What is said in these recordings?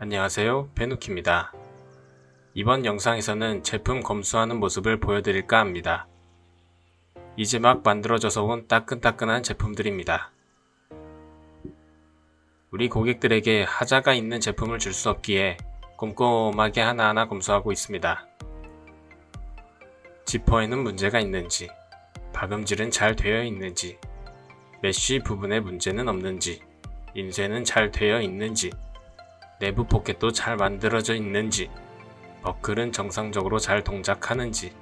안녕하세요 베누키입니다. 이번 영상에서는 제품 검수하는 모습을 보여드릴까 합니다. 이제 막 만들어져서 온 따끈따끈한 제품들입니다. 우리 고객들에게 하자가 있는 제품을 줄 수 없기에 꼼꼼하게 하나하나 검수하고 있습니다. 지퍼에는 문제가 있는지, 박음질은 잘 되어 있는지, 메쉬 부분에 문제는 없는지, 인쇄는 잘 되어 있는지, 내부 포켓도 잘 만들어져 있는지, 버클은 정상적으로 잘 동작하는지,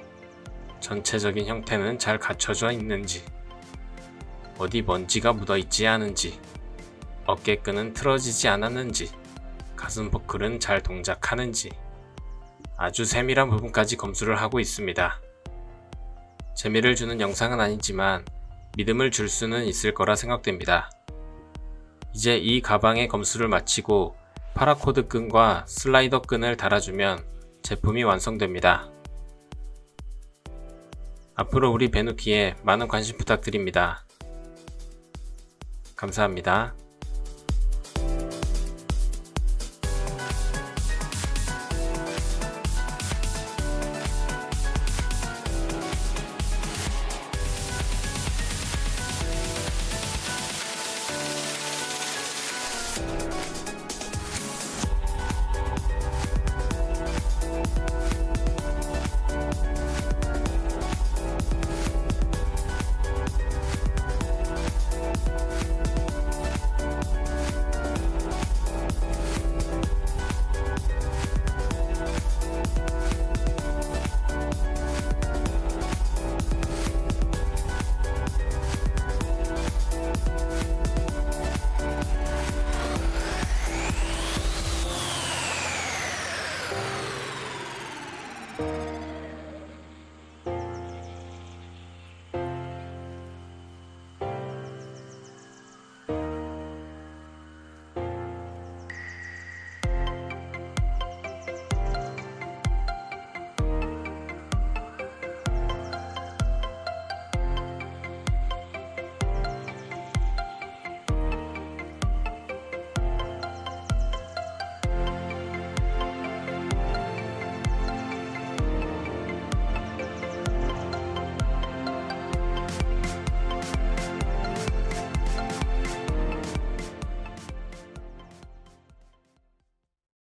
전체적인 형태는 잘 갖춰져 있는지, 어디 먼지가 묻어 있지 않은지, 어깨끈은 틀어지지 않았는지, 가슴 버클은 잘 동작하는지, 아주 세밀한 부분까지 검수를 하고 있습니다. 재미를 주는 영상은 아니지만 믿음을 줄 수는 있을 거라 생각됩니다. 이제 이 가방의 검수를 마치고 파라코드 끈과 슬라이더 끈을 달아주면 제품이 완성됩니다. 앞으로 우리 베누키에 많은 관심 부탁드립니다. 감사합니다.